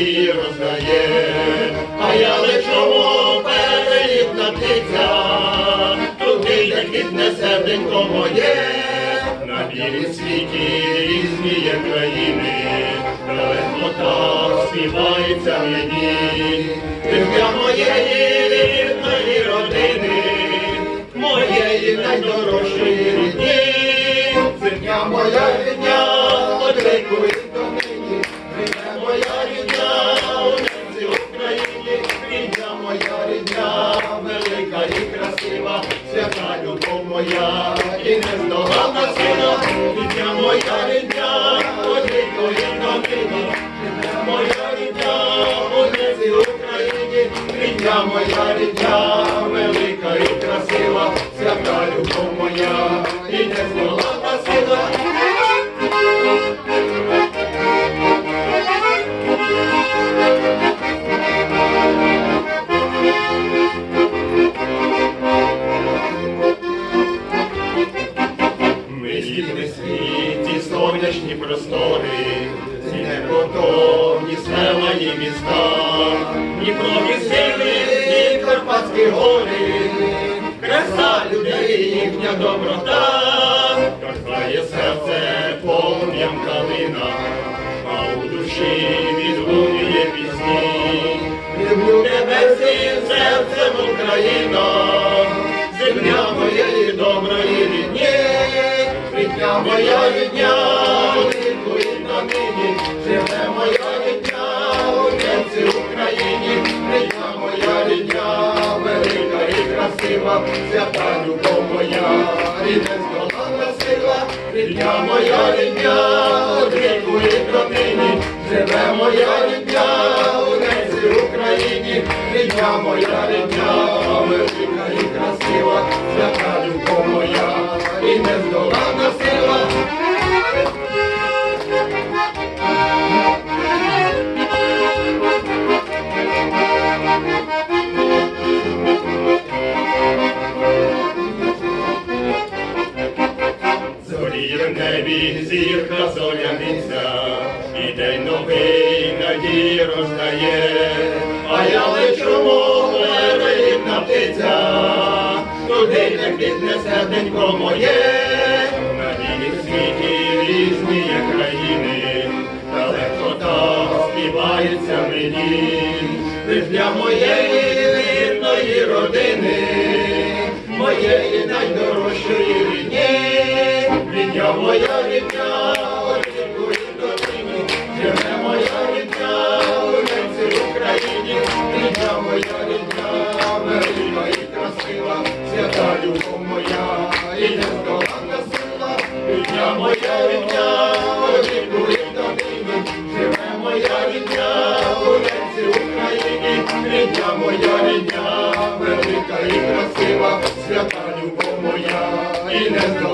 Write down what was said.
надії роздає, а я лечому перелітна птиця, туди, де квітне серденько моє, на білім світі різні є країни, далеко так співається мені, дитя моєї рідної родини, моєї найдорожчої рідні, земля моя рідня, одрикує моя рідня, до нині, живе моя рідня, у ненці Україні, рідня моя рідня, велика і красива, свята любов простори, ці непотовні села і міста, Дніпрові сили, і Карпатські гори, краса людей, їхня доброта, торкає серце полум'ям калина, а у душі відлунює пісні. Люблю тебе всім серцем Україна, земля моєї доброї рідні, рідня моя рідня, красива, свята любов моя, і нездоланна сила, рідня моя рідня, рікує на нині, живе моя рідня, у неці Україні, рідня моя рідня, велика і красива, свята любов моя, і нездоланна сила. В небі зірка зоряниця, і день новий надії роздає, а я лечу море рідна птиця, туди, де квітне серденько моє, на білім світі різні є країни, далеко так співається мені, для моєї вірної родини. Моєї найдорожчої моя живе моя рідня, у ненці Україні, рідня моя рідня, велика і красива, свята любов моя, і нездоланна сила, рідня моя рідня, очікує до нині, живе моя рідня, у ненці Україні, рідня моя рідня, велика і красива, свята любов моя, і не